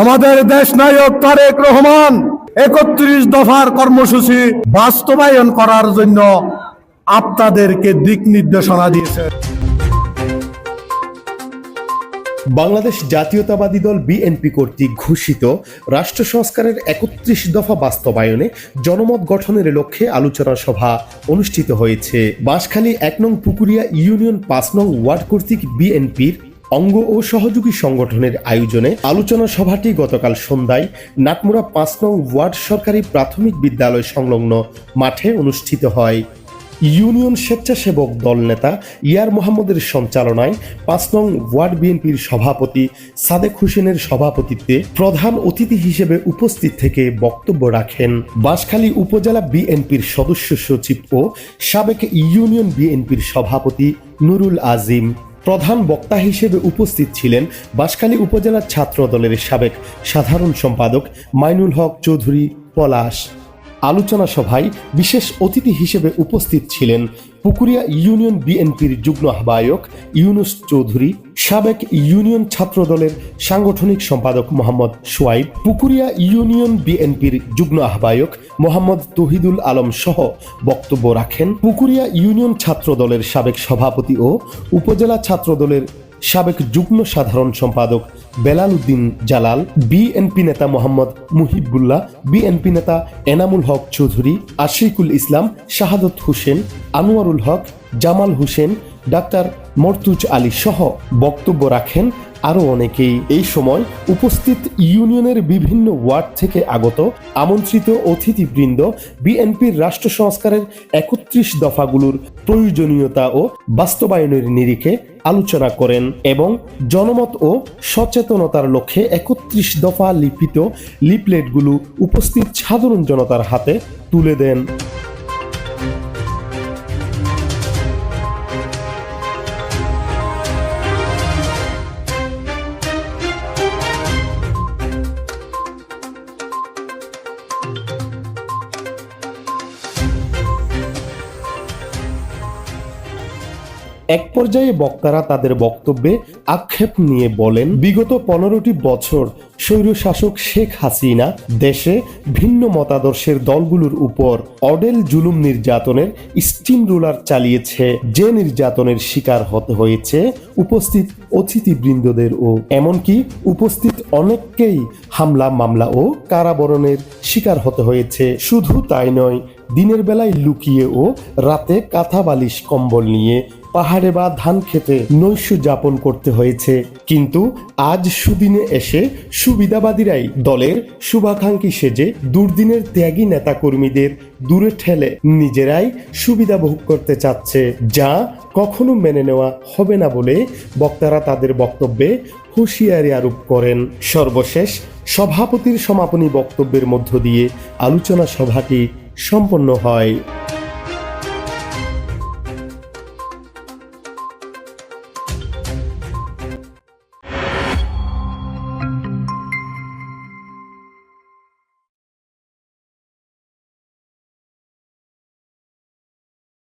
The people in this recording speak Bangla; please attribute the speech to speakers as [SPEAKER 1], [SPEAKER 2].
[SPEAKER 1] আমাদের দেশ নায়ক তারেক রহমান একত্রিশ দফার কর্মসূচি বাস্তবায়ন করার জন্য আপনাদেরকে দিক নির্দেশনা দিয়েছে।
[SPEAKER 2] বাংলাদেশ জাতীয়তাবাদী দল বিএনপি কর্তৃক ঘোষিত রাষ্ট্র সংস্কারের একত্রিশ দফা বাস্তবায়নে জনমত গঠনের লক্ষ্যে আলোচনা সভা অনুষ্ঠিত হয়েছে। বাঁশখালী এক নং পুকুরিয়া ইউনিয়ন পাঁচ নং ওয়ার্ড কর্তৃক বিএনপির অঙ্গ ও সহযোগী সংগঠনের আয়োজনে আলোচনা সভাটি গতকাল সন্ধ্যায় নাটমুড়া পাঁচ নং ওয়ার্ড সরকারি প্রাথমিক বিদ্যালয় সংলগ্ন মাঠে অনুষ্ঠিত হয়। ইউনিয়ন স্বেচ্ছাসেবক দল নেতা ইয়ার মোহাম্মদের সঞ্চালনায় পাঁচ নং ওয়ার্ড বিএনপির সভাপতি সাদেক হোসেনের সভাপতিত্বে প্রধান অতিথি হিসেবে উপস্থিত থেকে বক্তব্য রাখেন। বাঁশখালী উপজেলা বিএনপির সদস্য সচিব ও সাবেক ইউনিয়ন বিএনপির সভাপতি নুরুল আজিম। প্রধান বক্তা হিসেবে উপস্থিত ছিলেন বাঁশখালী উপজেলার ছাত্র দলের সাবেক সাধারণ সম্পাদক মাইনুল হক চৌধুরী পলাশ। আলোচনা সভায় বিশেষ অতিথি হিসেবে উপস্থিত ছিলেন পুকুরিয়া ইউনিয়ন বিএনপির যুগ্ম আহ্বায়ক ইউনুস চৌধুরী, সাবেক ইউনিয়ন ছাত্র দলের সাংগঠনিক সম্পাদক মোহাম্মদ সোয়াইব, পুকুরিয়া ইউনিয়ন বিএনপির যুগ্ম আহ্বায়ক মোহাম্মদ তহিদুল আলম সহ বক্তব্য রাখেন পুকুরিয়া ইউনিয়ন ছাত্র দলের সাবেক সভাপতি ও উপজেলা ছাত্র দলের সাবেক যুগ্ম সাধারণ সম্পাদক বেলাল উদ্দিন জালাল, বিএনপি নেতা মোহাম্মদ মুহিবুল্লাহ, বিএনপি নেতা এনামুল হক চৌধুরী, আশিকুল ইসলাম, শাহাদত হোসেন, আনোয়ারুল হক, জামাল হোসেন, ডাক্তার মর্তুজ আলী সহ বক্তব্য রাখেন আরও অনেকেই। এই সময় উপস্থিত ইউনিয়নের বিভিন্ন ওয়ার্ড থেকে আগত আমন্ত্রিত অতিথিবৃন্দ বিএনপির রাষ্ট্র সংস্কারের একত্রিশ দফাগুলোর প্রয়োজনীয়তা ও বাস্তবায়নের নিরিখে আলোচনা করেন এবং জনমত ও সচেতনতার লক্ষ্যে একত্রিশ দফা লিপিত লিপলেটগুলো উপস্থিত সাধারণ জনতার হাতে তুলে দেন। এক পর্যায়ে বক্তারা তাদের বক্তব্যে আক্ষেপ নিয়ে বলেন, বিগত পনেরোটি বছর স্বৈরশাসক শেখ হাসিনা দেশে ভিন্ন মতাদর্শের দলগুলোর উপর অডেল জুলুম নির্যাতনের স্টিম রুলার চালিয়েছে। যে নির্যাতনের শিকার হতে হয়েছে উপস্থিত অতিথিবৃন্দদের ও এমনকি উপস্থিত অনেককেই হামলা, মামলা ও কারাবরণের শিকার হতে হয়েছে। শুধু তাই নয়, দিনের বেলায় লুকিয়ে ও রাতে কাঁথা বালিশ কম্বল নিয়ে পাহাড়ে বা ধান খেতে নৈশ যাপন করতে হয়েছে। কিন্তু আজ সুদিনে এসে সুবিধাবাদীরাই দলের শুভাকাঙ্ক্ষী সেজে দুর্দিনের ত্যাগী নেতাকর্মীদের দূরে ঠেলে নিজেরাই সুবিধা ভোগ করতে চাচ্ছে, যা কখনো মেনে নেওয়া হবে না বলে বক্তারা তাদের বক্তব্যে হুঁশিয়ারি আরোপ করেন। সর্বশেষ সভাপতির সমাপনী বক্তব্যের মধ্য দিয়ে আলোচনা সভাটি সম্পন্ন হয়।